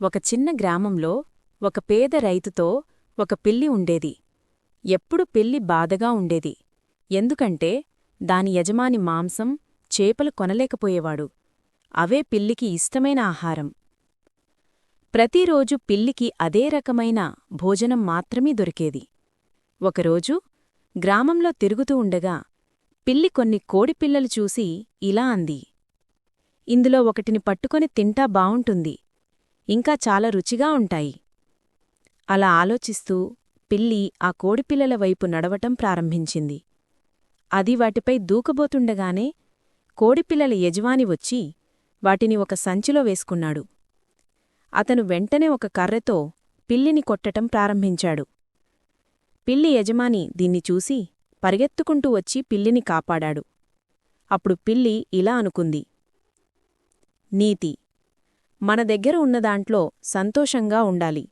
ఒక చిన్న గ్రామంలో ఒక పేద రైతుతో ఒక పిల్లి ఉండేది. ఎప్పుడు పిల్లి బాధగా ఉండేది. ఎందుకంటే దాని యజమాని మాంసం చేపలు కొనలేకపోయేవాడు. అవే పిల్లికి ఇష్టమైన ఆహారం. ప్రతిరోజు పిల్లికి అదే రకమైన భోజనం మాత్రమే దొరికేది. ఒకరోజు గ్రామంలో తిరుగుతూ ఉండగా పిల్లి కొన్ని కోడిపిల్లలు చూసి ఇలా అంది. ఇందులో ఒకటిని పట్టుకొని తింటా బావుంటుంది. ఇంకా చాలా రుచిగా ఉంటాయి. అలా ఆలోచిస్తూ పిల్లి ఆ కోడిపిల్లల వైపు నడవటం ప్రారంభించింది. అది వాటిపై దూకబోతుండగానే కోడిపిల్లల యజమాని వచ్చి వాటిని ఒక సంచిలో వేసుకున్నాడు. అతను వెంటనే ఒక కర్రెతో పిల్లిని కొట్టటం ప్రారంభించాడు. పిల్లి యజమాని దీన్ని చూసి పరిగెత్తుకుంటూ వచ్చి పిల్లిని కాపాడాడు. అప్పుడు పిల్లి ఇలా అనుకుంది. నీతి మన దగ్గర ఉన్నదాంట్లో సంతోషంగా ఉండాలి.